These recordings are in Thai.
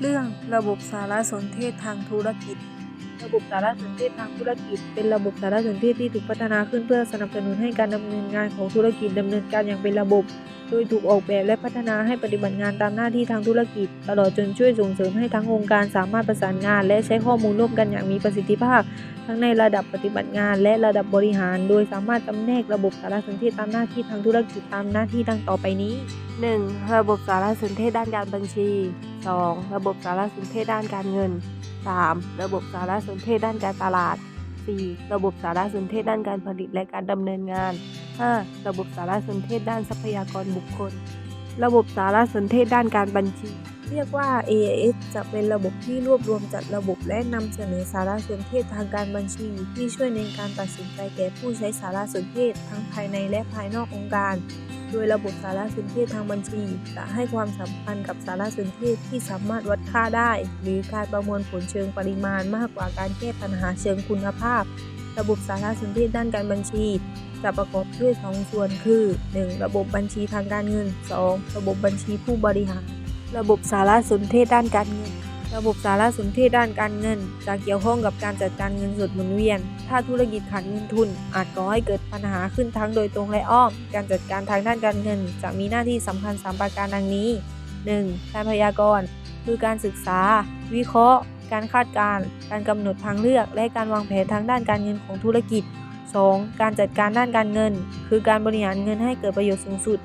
เรื่องระบบสารสนเทศทางธุรกิจ ระบบสารสนเทศทางธุรกิจ เป็นระบบสารสนเทศที่ถูกพัฒนาขึ้นเพื่อสนับสนุนให้การดำเนินงานของธุรกิจดำเนินการอย่างเป็นระบบ โดยถูกออกแบบและพัฒนาให้ปฏิบัติงานตามหน้าที่ทางธุรกิจ ตลอดจนช่วยส่งเสริมให้ทั้งองค์การสามารถประสานงาน และใช้ข้อมูลร่วมกันอย่างมีประสิทธิภาพ ทั้งในระดับปฏิบัติงานและระดับบริหาร โดยสามารถจำแนกระบบสารสนเทศตามหน้าที่ทางธุรกิจตามหน้าที่ดังต่อไปนี้ 1. ระบบสารสนเทศด้านการบัญชี 2. ระบบสารสนเทศด้านการเงิน 3. ระบบสารสนเทศด้านการตลาด 4. ระบบสารสนเทศด้านการผลิตและการดำเนินงาน 5. ระบบสารสนเทศด้านทรัพยากรบุคคล ระบบสารสนเทศด้านการบัญชี เรียกว่า AIS จะเป็นระบบที่รวบรวมจัดระบบและนำเสนอสารสนเทศทางการบัญชี ที่ช่วยในการตัดสินใจแก่ผู้ใช้สารสนเทศทั้งภายในและภายนอกองค์การ โดยระบบสารสนเทศทางบัญชี จะให้ความสำคัญกับสารสนเทศที่สามารถวัดค่าได้ หรือการประมวลผลเชิงปริมาณมากกว่าการแก้ปัญหาเชิงคุณภาพ ระบบสารสนเทศด้านการบัญชี จะประกอบด้วยสองส่วนคือ 1. ระบบบัญชีทางการเงิน 2. ระบบบัญชีผู้บริหาร ระบบสารสนเทศด้านการเงิน ระบบสารสนเทศด้านการเงิน จะเกี่ยวข้องกับการจัดการเงินสดหมุนเวียน ถ้าธุรกิจขาดเงินทุน อาจก่อให้เกิดปัญหาขึ้นทั้งโดยตรงและอ้อม การจัดการทางด้านการเงิน จะมีหน้าที่สำคัญสามประการดังนี้ 1. การพยากรณ์คือการศึกษา วิเคราะห์ การคาดการณ์ การกำหนดทางเลือก และการวางแผนทางด้านการเงินของธุรกิจ 2. การจัดการด้านการเงิน คือการบริหารเงินให้เกิดประโยชน์สูงสุด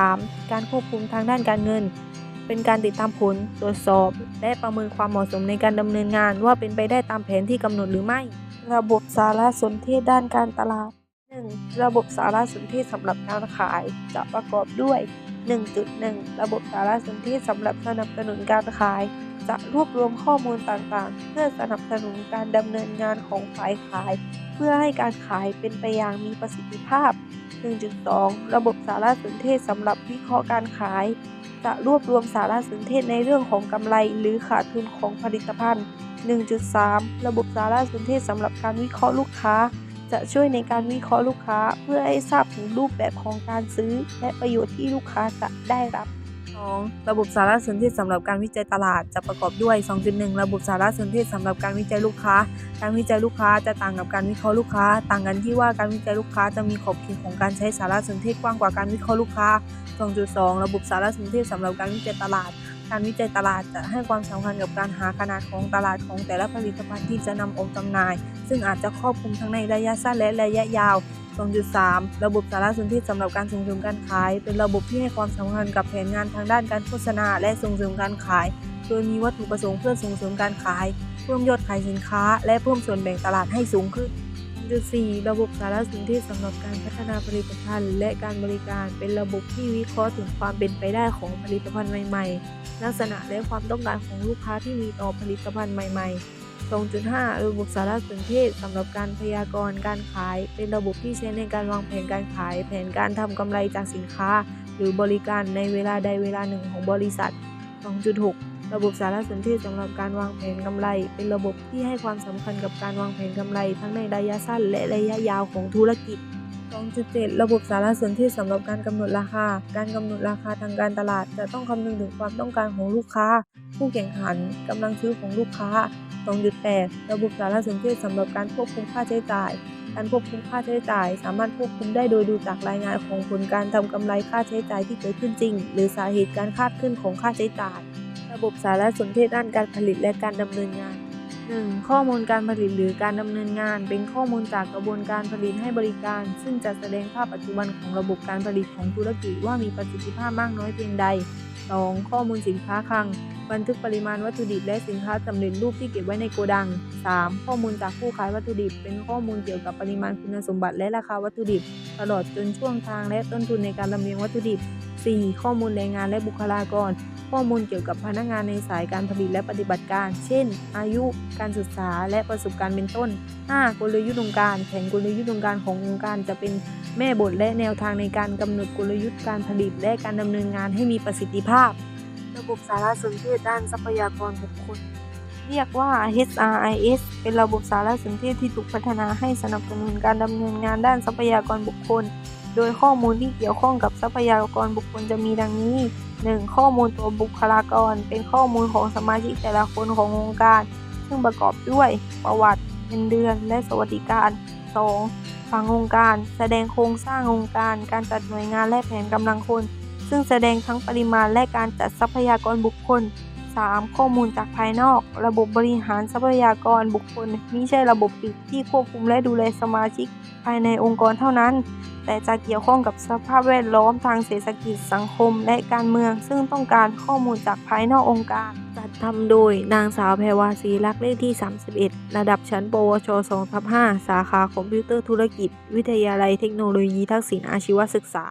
3. การควบคุมทางด้านการเงิน เป็นการติดตามผล ตรวจสอบ และประเมินความเหมาะสมในการดำเนินงานว่าเป็นไปได้ตามแผนที่กำหนดหรือไม่ ระบบสารสนเทศด้านการตลาด 1. ระบบสารสนเทศสำหรับการขายจะประกอบด้วย 1.1 ระบบสารสนเทศสำหรับสนับสนุนการขาย จะรวบรวมข้อมูลต่างๆ เพื่อสนับสนุนการดำเนินงานของฝ่ายขาย เพื่อให้การขายเป็นไปอย่างมีประสิทธิภาพ 1.2 ระบบสารสนเทศสำหรับวิเคราะห์การขาย จะรวบรวมสารสนเทศในเรื่องของกำไรหรือขาดทุนของผลิตภัณฑ์ 1.3 ระบบสารสนเทศสำหรับการวิเคราะห์ลูกค้า จะช่วยในการวิเคราะห์ลูกค้าเพื่อให้ทราบถึงรูปแบบของการซื้อ และประโยชน์ที่ลูกค้าจะได้รับ 2. ระบบสารสนเทศสำหรับการวิจัยตลาดจะประกอบด้วย 2.1 ระบบสารสนเทศสำหรับการวิจัยลูกค้า การวิจัยลูกค้าจะต่างกับการวิเคราะห์ลูกค้า ต่างกันที่ว่าการวิจัยลูกค้าจะมีขอบเขตของการใช้สารสนเทศกว้างกว่าการวิเคราะห์ลูกค้า 2.2 ระบบสารสนเทศสำหรับการวิจัยตลาด การวิจัยตลาดจะให้ความสำคัญกับการหาขนาดของตลาดของแต่ละผลิตภัณฑ์ที่จะนำออกจำหน่าย ซึ่งอาจจะครอบคลุมทั้งในระยะสั้นและระยะยาว 2.3 ระบบสารสนเทศสำหรับการส่งเสริมการขาย เป็นระบบที่ให้ความสำคัญกับแผนงานทางด้านการโฆษณาและส่งเสริมการขาย โดยมีวัตถุประสงค์เพื่อส่งเสริมการขาย เพิ่มยอดขายสินค้า และเพิ่มส่วนแบ่งตลาดให้สูงขึ้น 2.4ระบบสารสนเทศสำหรับการพัฒนาผลิตภัณฑ์ และการบริการเป็นระบบที่วิเคราะห์ถึงความเป็นไปได้ของผลิตภัณฑ์ใหม่ ๆ ลักษณะและความต้องการของลูกค้าที่มีต่อผลิตภัณฑ์ใหม่ ๆ 2.5 ระบบสารสนเทศสำหรับการพยากรณ์การขาย เป็นระบบที่ใช้ในการวางแผนการขาย แผนการทำกำไรจากสินค้า หรือบริการในเวลาใดเวลาหนึ่งของบริษัท 2.6 ระบบสารสนเทศสำหรับการวางแผนกำไร เป็นระบบที่ให้ความสำคัญกับการวางแผนกำไร ทั้งในระยะสั้นและระยะยาวของธุรกิจ 2.7 ระบบสารสนเทศสำหรับการกำหนดราคา การกำหนดราคาทางการตลาด จะต้องคำนึงถึงความต้องการของลูกค้า ผู้แข่งขันกำลังซื้อของลูกค้า 2.8 ระบบสารสนเทศสำหรับการควบคุมค่าใช้จ่าย การควบคุมค่าใช้จ่าย สามารถควบคุมได้โดยดูจากรายงานของผลการทำกำไรค่าใช้จ่ายที่เกิดขึ้นจริง หรือสาเหตุการคาดขึ้นของค่าใช้จ่าย ระบบสารสนเทศด้านการผลิตและการดำเนินงาน 1. ข้อมูลการผลิตหรือการดำเนินงาน เป็นข้อมูลจากกระบวนการผลิตให้บริการ ซึ่งจะแสดงภาพปัจจุบันของระบบการผลิตของธุรกิจว่ามีประสิทธิภาพมากน้อยเพียงใด 2. ข้อมูลสินค้าคลัง บันทึกปริมาณวัตถุดิบและสินค้าสำเร็จรูปที่เก็บไว้ในโกดัง 3. ข้อมูลจากผู้ขายวัตถุดิบ เป็นข้อมูลเกี่ยวกับปริมาณคุณสมบัติและราคาวัตถุดิบ ตลอดจนช่วงทางและต้นทุนในการลำเลียงวัตถุดิบ 4. ข้อมูลแรงงานและบุคลากร ข้อมูลเกี่ยวกับพนักงานในสายการผลิตและปฏิบัติการ เช่น อายุ การศึกษา และประสบการณ์เป็นต้น 5. กลยุทธ์องค์การ แผนกลยุทธ์องค์การขององค์การจะเป็นแม่บทและแนวทางในการกำหนดกลยุทธ์การผลิต และการดำเนินงานให้มีประสิทธิภาพ ระบบสารสนเทศด้านทรัพยากรบุคคล เรียกว่า HRIS เป็นระบบสารสนเทศที่ถูกพัฒนาให้สนับสนุนการดำเนินงานด้านทรัพยากรบุคคล โดยข้อมูลที่เกี่ยวข้องกับทรัพยากรบุคคลจะมีดังนี้ 1. ข้อมูลตัวบุคลากร เป็นข้อมูลของสมาชิกแต่ละคนขององค์การ ซึ่งประกอบด้วยประวัติเงินเดือนและสวัสดิการ 2. ผังองค์การ แสดงโครงสร้างองค์การ การจัดหน่วยงานและแผนกำลังคน ซึ่งแสดงทั้งปริมาณและการจัดทรัพยากรบุคคล 3. ข้อมูลจากภายนอก ระบบบริหารทรัพยากรบุคคลมิใช่ระบบปิดที่ควบคุมและดูแลสมาชิกภายในองค์กรเท่านั้น แต่จะเกี่ยวข้องกับสภาพแวดล้อมทางเศรษฐกิจสังคมและการเมือง ซึ่งต้องการข้อมูลจากภายนอกองค์การ จัดทำโดยนางสาวแพรวาศรีลักษ์เลขที่ 31 ระดับชั้น ปวช2ทับ5สาขาคอมพิวเตอร์ธุรกิจ วิทยาลัยเทคโนโลยีทักษิณอาชีวศึกษา